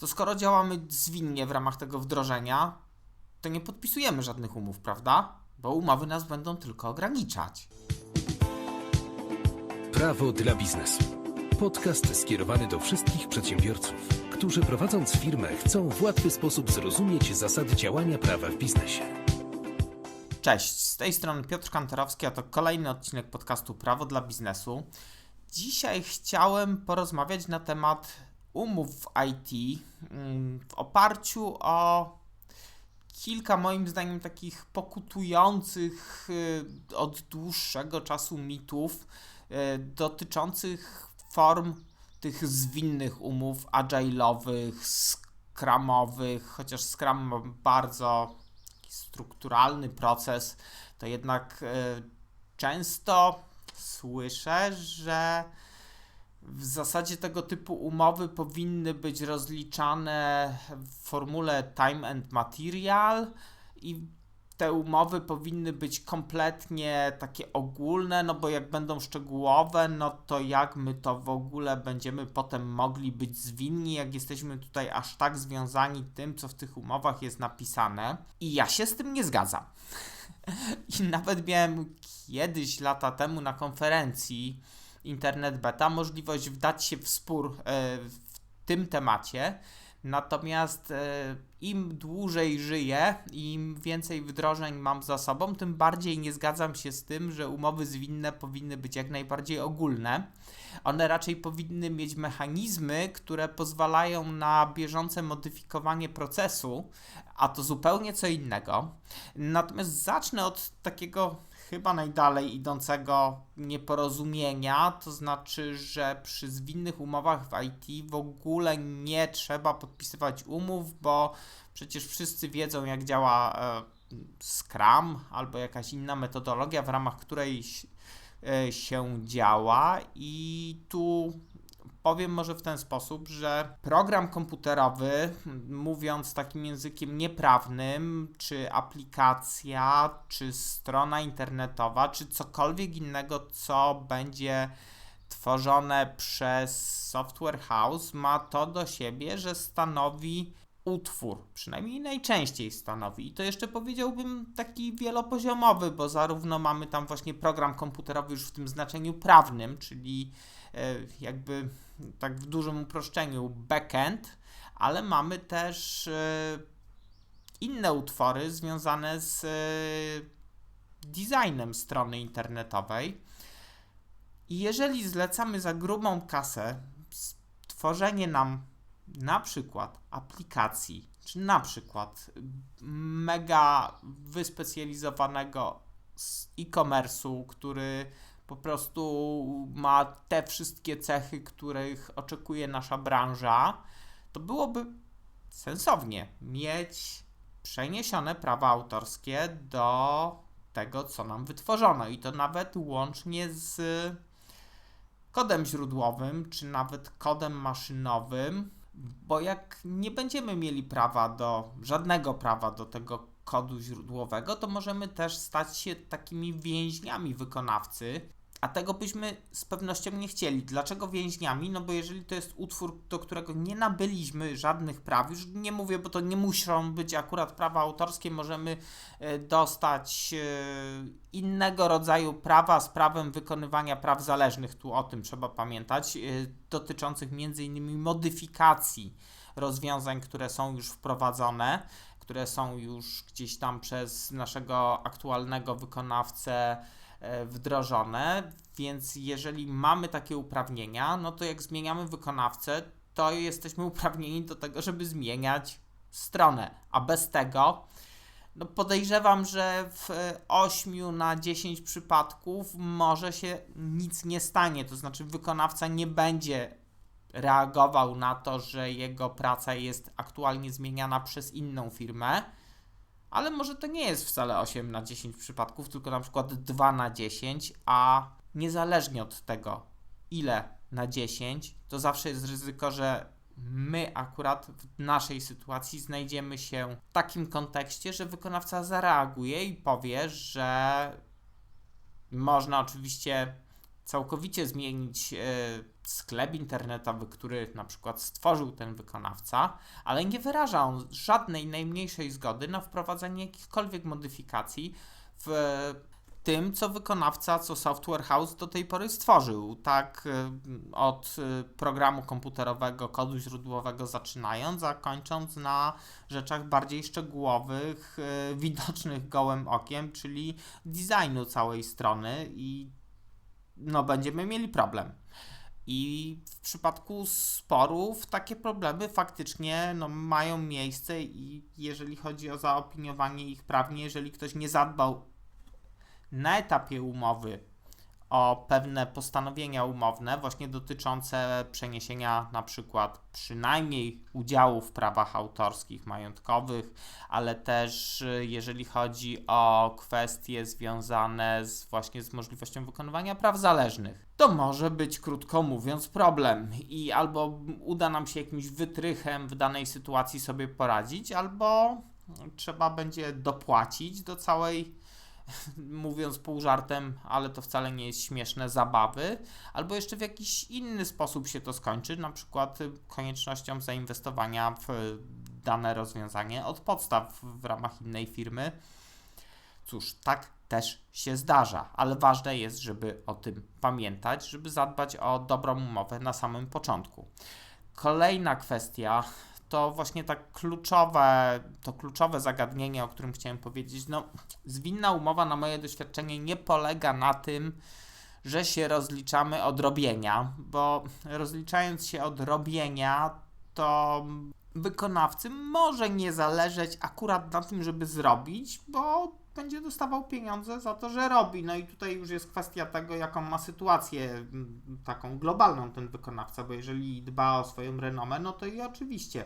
to skoro działamy zwinnie w ramach tego wdrożenia, to nie podpisujemy żadnych umów, prawda? Bo umowy nas będą tylko ograniczać. Prawo dla biznesu. Podcast skierowany do wszystkich przedsiębiorców, którzy prowadząc firmę chcą w łatwy sposób zrozumieć zasady działania prawa w biznesie. Cześć, z tej strony Piotr Kantorowski, a to kolejny odcinek podcastu Prawo dla biznesu. Dzisiaj chciałem porozmawiać na temat umów w IT mm, w oparciu o kilka moim zdaniem takich pokutujących y, od dłuższego czasu mitów y, dotyczących form tych zwinnych umów agile'owych, scrumowych, chociaż scrum ma bardzo strukturalny proces, to jednak y, często słyszę, że w zasadzie tego typu umowy powinny być rozliczane w formule time and material i te umowy powinny być kompletnie takie ogólne, no bo jak będą szczegółowe, no to jak my to w ogóle będziemy potem mogli być zwinni, jak jesteśmy tutaj aż tak związani tym, co w tych umowach jest napisane. I ja się z tym nie zgadzam. I nawet miałem kiedyś, lata temu, na konferencji Internet Beta możliwość wdać się w spór e, w tym temacie. Natomiast e, im dłużej żyję, im więcej wdrożeń mam za sobą, tym bardziej nie zgadzam się z tym, że umowy zwinne powinny być jak najbardziej ogólne. One raczej powinny mieć mechanizmy, które pozwalają na bieżące modyfikowanie procesu, a to zupełnie co innego. Natomiast zacznę od takiego chyba najdalej idącego nieporozumienia, to znaczy, że przy zwinnych umowach w IT w ogóle nie trzeba podpisywać umów, bo przecież wszyscy wiedzą, jak działa e, Scrum albo jakaś inna metodologia, w ramach której e, się działa, i tu powiem może w ten sposób, że program komputerowy, mówiąc takim językiem nieprawnym, czy aplikacja, czy strona internetowa, czy cokolwiek innego, co będzie tworzone przez software house, ma to do siebie, że stanowi utwór, przynajmniej najczęściej stanowi. I to jeszcze powiedziałbym taki wielopoziomowy, bo zarówno mamy tam właśnie program komputerowy już w tym znaczeniu prawnym, czyli e, jakby tak w dużym uproszczeniu backend, ale mamy też e, inne utwory związane z e, designem strony internetowej. I jeżeli zlecamy za grubą kasę tworzenie nam na przykład aplikacji, czy na przykład mega wyspecjalizowanego e-commerce'u, który po prostu ma te wszystkie cechy, których oczekuje nasza branża, to byłoby sensownie mieć przeniesione prawa autorskie do tego, co nam wytworzono. I to nawet łącznie z kodem źródłowym, czy nawet kodem maszynowym, bo jak nie będziemy mieli prawa do, żadnego prawa do tego kodu źródłowego, to możemy też stać się takimi więźniami wykonawcy, a tego byśmy z pewnością nie chcieli. Dlaczego więźniami? No bo jeżeli to jest utwór, do którego nie nabyliśmy żadnych praw, już nie mówię, bo to nie muszą być akurat prawa autorskie, możemy e, dostać e, innego rodzaju prawa z prawem wykonywania praw zależnych, tu o tym trzeba pamiętać, e, dotyczących m.in. modyfikacji rozwiązań, które są już wprowadzone, które są już gdzieś tam przez naszego aktualnego wykonawcę wdrożone, więc jeżeli mamy takie uprawnienia, no to jak zmieniamy wykonawcę, to jesteśmy uprawnieni do tego, żeby zmieniać stronę, a bez tego no podejrzewam, że w 8 na 10 przypadków może się nic nie stanie, to znaczy wykonawca nie będzie reagował na to, że jego praca jest aktualnie zmieniana przez inną firmę, ale może to nie jest wcale 8 na 10 przypadków, tylko na przykład 2 na 10, a niezależnie od tego, ile na 10, to zawsze jest ryzyko, że my akurat w naszej sytuacji znajdziemy się w takim kontekście, że wykonawca zareaguje i powie, że można oczywiście całkowicie zmienić e, sklep internetowy, który na przykład stworzył ten wykonawca, ale nie wyraża on żadnej najmniejszej zgody na wprowadzenie jakichkolwiek modyfikacji w tym, co wykonawca, co Software House do tej pory stworzył. Tak y, od y, programu komputerowego, kodu źródłowego zaczynając, a kończąc na rzeczach bardziej szczegółowych, y, widocznych gołym okiem, czyli designu całej strony i no będziemy mieli problem. I w przypadku sporów takie problemy faktycznie no, mają miejsce i jeżeli chodzi o zaopiniowanie ich prawnie, jeżeli ktoś nie zadbał na etapie umowy o pewne postanowienia umowne, właśnie dotyczące przeniesienia na przykład przynajmniej udziałów w prawach autorskich, majątkowych, ale też jeżeli chodzi o kwestie związane z właśnie z możliwością wykonywania praw zależnych. To może być, krótko mówiąc, problem i albo uda nam się jakimś wytrychem w danej sytuacji sobie poradzić, albo trzeba będzie dopłacić do całej mówiąc pół żartem, ale to wcale nie jest śmieszne, zabawy, albo jeszcze w jakiś inny sposób się to skończy, na przykład koniecznością zainwestowania w dane rozwiązanie od podstaw w ramach innej firmy. Cóż, tak też się zdarza, ale ważne jest, żeby o tym pamiętać, żeby zadbać o dobrą umowę na samym początku. Kolejna kwestia to właśnie tak kluczowe, to kluczowe zagadnienie, o którym chciałem powiedzieć. No, zwinna umowa na moje doświadczenie nie polega na tym, że się rozliczamy od robienia, bo rozliczając się od robienia, to wykonawcy może nie zależeć akurat na tym, żeby zrobić, bo będzie dostawał pieniądze za to, że robi. No i tutaj już jest kwestia tego, jaką ma sytuację taką globalną ten wykonawca, bo jeżeli dba o swoją renomę, no to i oczywiście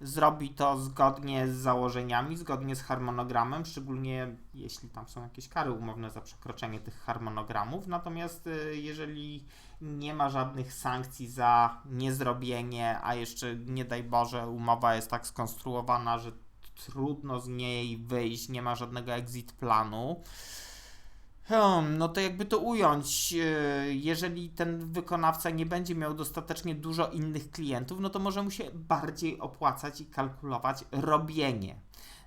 zrobi to zgodnie z założeniami, zgodnie z harmonogramem, szczególnie jeśli tam są jakieś kary umowne za przekroczenie tych harmonogramów. Natomiast y, jeżeli nie ma żadnych sankcji za niezrobienie, a jeszcze nie daj Boże, umowa jest tak skonstruowana, że trudno z niej wyjść, nie ma żadnego exit planu. Hmm, no to jakby to ująć, e, jeżeli ten wykonawca nie będzie miał dostatecznie dużo innych klientów, no to może mu się bardziej opłacać i kalkulować robienie.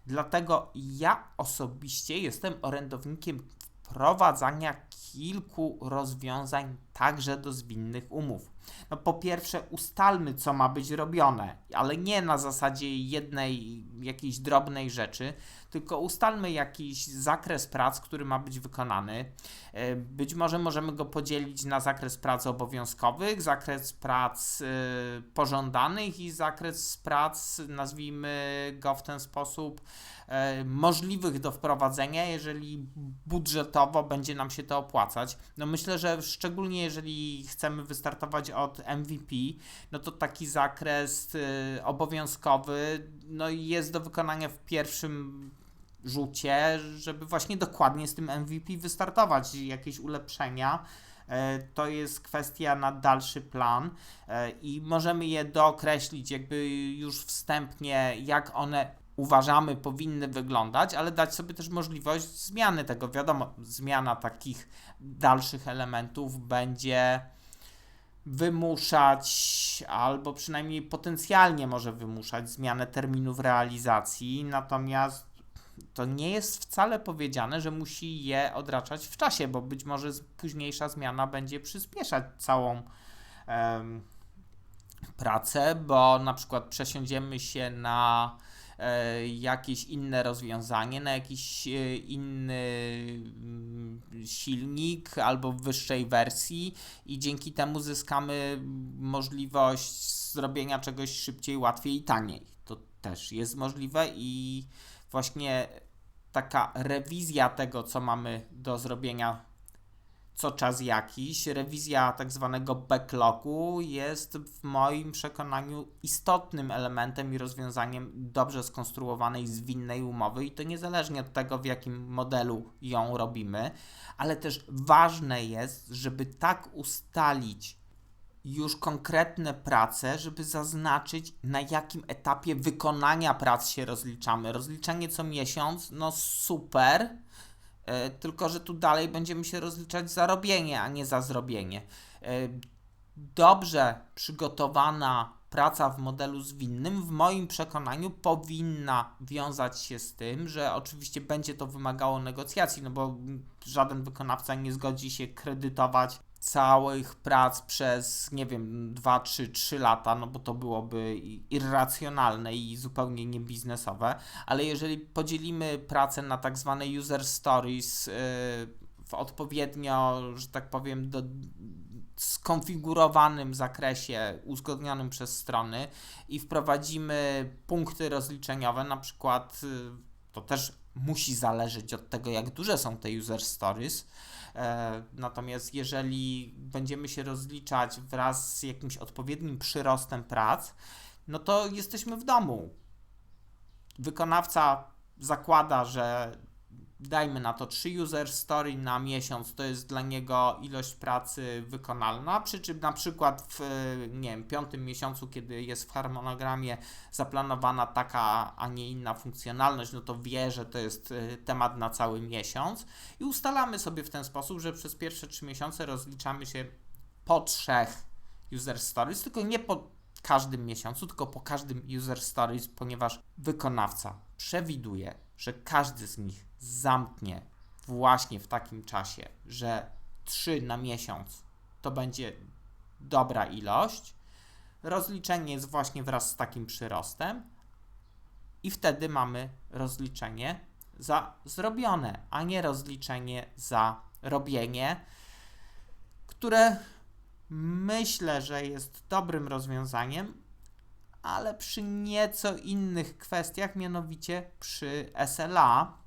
Dlatego ja osobiście jestem orędownikiem wprowadzania kilku rozwiązań także do zwinnych umów. No po pierwsze ustalmy, co ma być robione, ale nie na zasadzie jednej jakiejś drobnej rzeczy, tylko ustalmy jakiś zakres prac, który ma być wykonany. E, być może możemy go podzielić na zakres prac obowiązkowych, zakres prac e, pożądanych i zakres prac, nazwijmy go w ten sposób, e, możliwych do wprowadzenia, jeżeli budżetowo będzie nam się to opłacać. No myślę, że szczególnie jeżeli chcemy wystartować od MVP, no to taki zakres obowiązkowy no jest do wykonania w pierwszym rzucie, żeby właśnie dokładnie z tym MVP wystartować, jakieś ulepszenia. E, to jest kwestia na dalszy plan e, i możemy je dookreślić jakby już wstępnie, jak one uważamy powinny wyglądać, ale dać sobie też możliwość zmiany tego. Wiadomo, zmiana takich dalszych elementów będzie wymuszać, albo przynajmniej potencjalnie może wymuszać zmianę terminów realizacji, natomiast to nie jest wcale powiedziane, że musi je odraczać w czasie, bo być może późniejsza zmiana będzie przyspieszać całą um, pracę, bo na przykład przesiądziemy się na e, jakieś inne rozwiązanie, na jakiś e, inny mm, silnik albo w wyższej wersji i dzięki temu zyskamy możliwość zrobienia czegoś szybciej, łatwiej i taniej. To też jest możliwe i właśnie taka rewizja tego, co mamy do zrobienia co czas jakiś. Rewizja tak zwanego backlogu jest w moim przekonaniu istotnym elementem i rozwiązaniem dobrze skonstruowanej, zwinnej umowy i to niezależnie od tego, w jakim modelu ją robimy, ale też ważne jest, żeby tak ustalić już konkretne prace, żeby zaznaczyć na jakim etapie wykonania prac się rozliczamy. Rozliczenie co miesiąc, no super, e, tylko że tu dalej będziemy się rozliczać za robienie, a nie za zrobienie. E, dobrze przygotowana praca w modelu zwinnym w moim przekonaniu powinna wiązać się z tym, że oczywiście będzie to wymagało negocjacji, no bo żaden wykonawca nie zgodzi się kredytować całych prac przez, nie wiem, 2, 3, 3 lata, no bo to byłoby irracjonalne i zupełnie niebiznesowe, ale jeżeli podzielimy pracę na tak zwane user stories yy, w odpowiednio, że tak powiem, do, skonfigurowanym zakresie uzgodnionym przez strony i wprowadzimy punkty rozliczeniowe, na przykład y, to też musi zależeć od tego, jak duże są te user stories. E, natomiast jeżeli będziemy się rozliczać wraz z jakimś odpowiednim przyrostem prac, no to jesteśmy w domu. Wykonawca zakłada, że dajmy na to 3 user story na miesiąc, to jest dla niego ilość pracy wykonalna, przy czym na przykład w nie wiem, piątym miesiącu, kiedy jest w harmonogramie zaplanowana taka, a nie inna funkcjonalność, no to wie, że to jest y, temat na cały miesiąc. I ustalamy sobie w ten sposób, że przez pierwsze 3 miesiące rozliczamy się po trzech user stories, tylko nie po każdym miesiącu, tylko po każdym user stories, ponieważ wykonawca przewiduje, że każdy z nich zamknie właśnie w takim czasie, że 3 na miesiąc to będzie dobra ilość, rozliczenie jest właśnie wraz z takim przyrostem i wtedy mamy rozliczenie za zrobione, a nie rozliczenie za robienie, które myślę, że jest dobrym rozwiązaniem, ale przy nieco innych kwestiach, mianowicie przy SLA,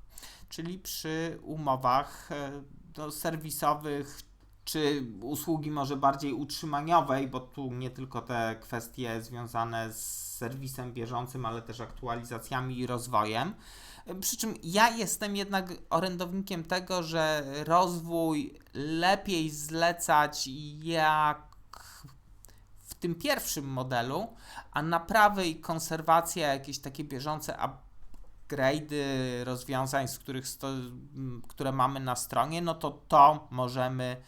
czyli przy umowach e, no, serwisowych czy usługi może bardziej utrzymaniowej, bo tu nie tylko te kwestie związane z serwisem bieżącym, ale też aktualizacjami i rozwojem. Przy czym ja jestem jednak orędownikiem tego, że rozwój lepiej zlecać jak w tym pierwszym modelu, a naprawy i konserwacja, jakieś takie bieżące upgrade'y rozwiązań, z których sto, które mamy na stronie, no to to możemy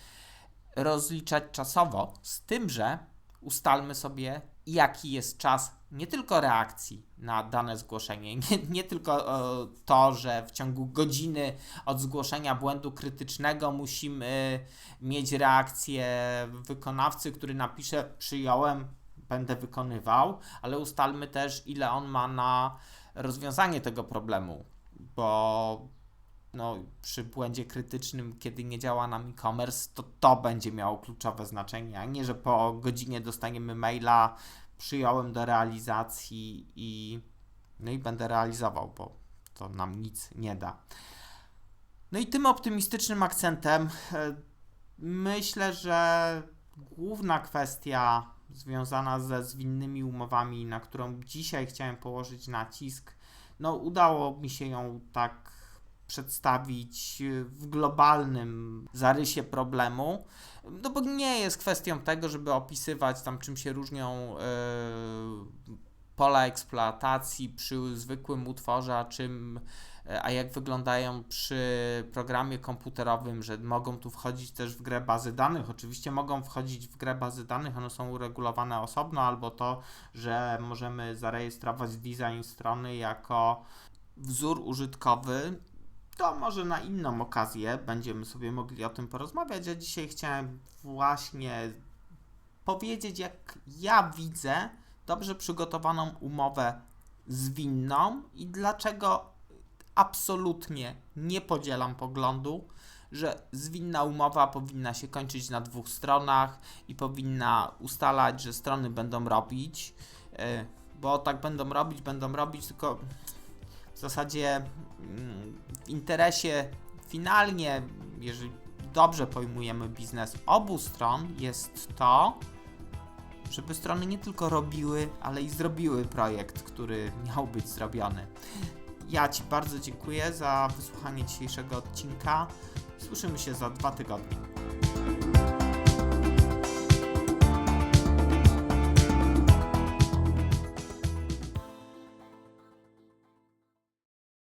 rozliczać czasowo, z tym, że ustalmy sobie, jaki jest czas nie tylko reakcji na dane zgłoszenie, nie, nie tylko e, to, że w ciągu godziny od zgłoszenia błędu krytycznego musimy mieć reakcję wykonawcy, który napisze przyjąłem, będę wykonywał, ale ustalmy też, ile on ma na rozwiązanie tego problemu, bo no, przy błędzie krytycznym, kiedy nie działa nam e-commerce, to to będzie miało kluczowe znaczenie, a nie, że po godzinie dostaniemy maila, przyjąłem do realizacji i, no i będę realizował, bo to nam nic nie da. No i tym optymistycznym akcentem e, myślę, że główna kwestia związana ze zwinnymi umowami, na którą dzisiaj chciałem położyć nacisk, no udało mi się ją tak przedstawić w globalnym zarysie problemu, no bo nie jest kwestią tego, żeby opisywać tam czym się różnią yy, pola eksploatacji przy zwykłym utworze, a czym a jak wyglądają przy programie komputerowym, że mogą tu wchodzić też w grę bazy danych. Oczywiście mogą wchodzić w grę bazy danych, one są uregulowane osobno, albo to, że możemy zarejestrować design strony jako wzór użytkowy. To może na inną okazję będziemy sobie mogli o tym porozmawiać. Ja dzisiaj chciałem właśnie powiedzieć, jak ja widzę dobrze przygotowaną umowę zwinną i dlaczego absolutnie nie podzielam poglądu, że zwinna umowa powinna się kończyć na dwóch stronach i powinna ustalać, że strony będą robić, e, bo tak będą robić, będą robić, tylko w zasadzie mm, w interesie finalnie, jeżeli dobrze pojmujemy biznes obu stron, jest to, żeby strony nie tylko robiły, ale i zrobiły projekt, który miał być zrobiony. Ja Ci bardzo dziękuję za wysłuchanie dzisiejszego odcinka. Słyszymy się za dwa tygodnie.